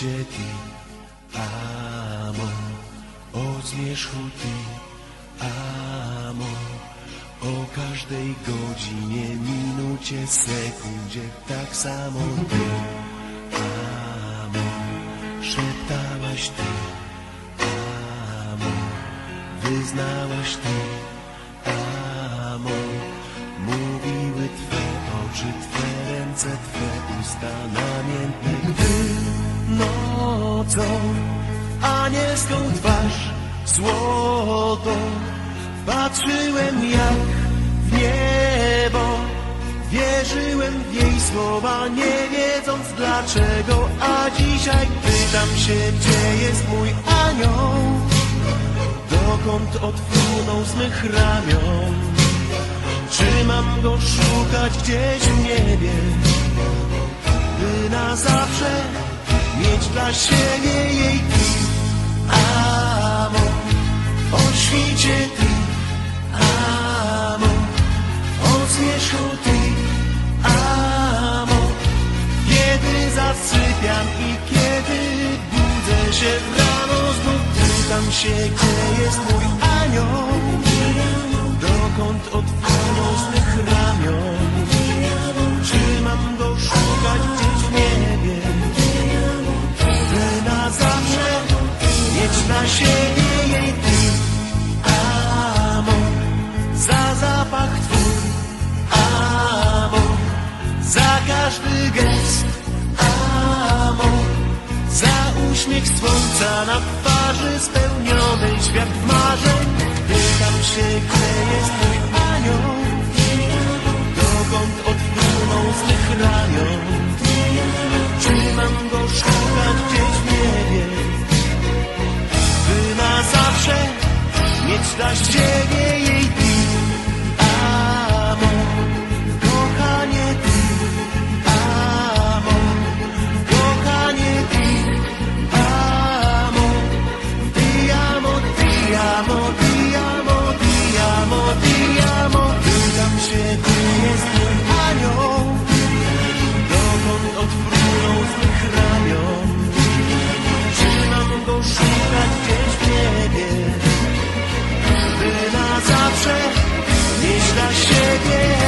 Perché ti amo, o zmierzchu ty amo, o każdej godzinie, minucie, sekundzie, tak samo ty. Amo, szeptałaś ty. Amo, wyznałaś ty. Amo, mówiły twe oczy, twe ręce, twe usta namiętne, gdy nocą anielską twarz złotą patrzyłem jak w niebo. Wierzyłem w jej słowa, nie wiedząc dlaczego, a dzisiaj pytam się, gdzie jest mój anioł? Dokąd odpłynął z mych ramion? Czy mam go szukać gdzieś w niebie? By na zawsze mieć dla siebie jej ty. Amo, o świcie ty. Amo, o zmierzchu ty. Amo, kiedy zasypiam i kiedy budzę się rano znów pytam się, gdzie jest mój anioł? Każdy gest. Amo, za uśmiech słońca na twarzy spełniony świat marzeń. Pytam się, gdzie jest mój anioł? Dokąd odpłynął z mych ramion? Czy mam go szukać gdzieś w niebie? By na zawsze mieć dla siebie go szukać gdzieś w niebie? By na zawsze mieć dla siebie